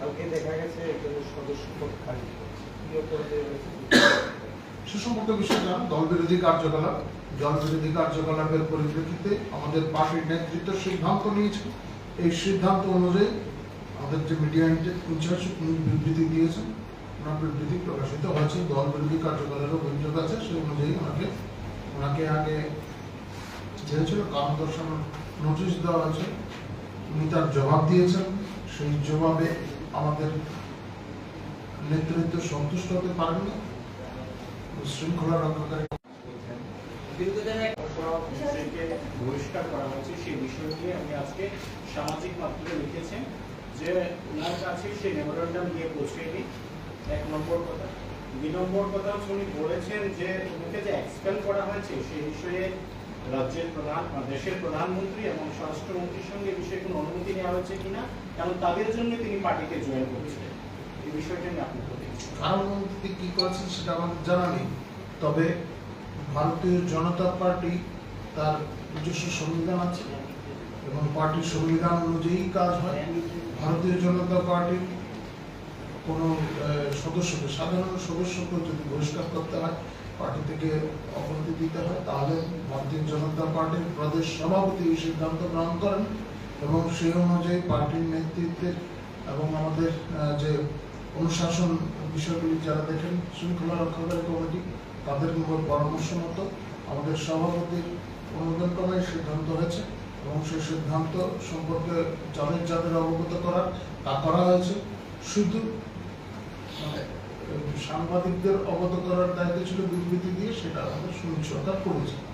কালকে দেখা গেছে একজন সদস্য পদ খালি হয়েছে। কি অপরাধে হয়েছে? সে সম্পর্কে বিষয় দল বিরোধী কার্যকলাপ দল বিরোধী কার্যকলাপের পরিপ্রেক্ষিতে আমাদের পার্টির নেতৃত্ব সিদ্ধান্ত নিয়েছে এই সিদ্ধান্ত অনুযায়ী আমাদের যে মিডিয়া ইনচার্জ বিবৃতি দিয়েছেন ওনার বিবৃতি প্রকাশিত হয়েছে দল বিরোধী কার্যকলাপের অভিযোগ আছে সেই অনুযায়ী ওনাকে ওনাকে আগে চেয়েছিল কারণ দর্শানোর নোটিশ দেওয়া হয়েছে উনি তার জবাব দিয়েছেন সেই জবাবে আমাদের নেতৃত্ব সন্তুষ্ট হতে পারেননি শৃঙ্খলা রক্ষাকারী বহিষ্কার করা হয়েছে সেই বিষয় নিয়ে উনি আজকে সামাজিক মাধ্যমে লিখেছেন যে ওনার কাছে সেই মেমোরেন্ডাম গিয়ে পৌঁছেনি এক নম্বর কথা। দুই নম্বর কথা উনি বলেছেন যে উনিকে যে এক্সপেল করা হয়েছে সেই বিষয়ে রাজ্যের প্রধান দেশের প্রধানমন্ত্রী এবং স্বরাষ্ট্রমন্ত্রীর সঙ্গে বিষয়ে কোনো অনুমতি নেওয়া হয়েছে কিনা কারণ তাদের জন্য তিনি পার্টিকে জয়েন করেছিলেন এই বিষয়টা নিয়ে আপনি কি কারণ মন্ত্রী কি করেছেন সেটা আমাদের জানা নেই। তবে ভারতীয় জনতা পার্টি তার নিজস্ব সংবিধান আছে এবং পার্টির সংবিধান অনুযায়ী কাজ হয়। ভারতীয় জনতা পার্টির কোনো সদস্যকে, সাধারণ সদস্যকে যদি বহিষ্কার করতে হয় পার্টি থেকে অবনতি দিতে হয়, তাহলে ভারতীয় জনতা পার্টির প্রদেশ সভাপতি এই সিদ্ধান্ত গ্রহণ করেন এবং সেই অনুযায়ী পার্টির নেতৃত্বের এবং আমাদের যে অনুশাসন বিষয়গুলি যারা দেখেন, শৃঙ্খলা রক্ষাকারী কমিটি, তাদের পরামর্শ মতো আমাদের সভাপতির অনুমোদন এই সিদ্ধান্ত হয়েছে এবং সেই সিদ্ধান্ত সম্পর্কে যাদের যাদের অবগত করার তা করা হয়েছে। শুধু সাংবাদিকদের অবগত করার দায়িত্ব ছিল বিবৃতি দিয়ে সেটা আমাদের সুনিশ্চয়তা করেছে।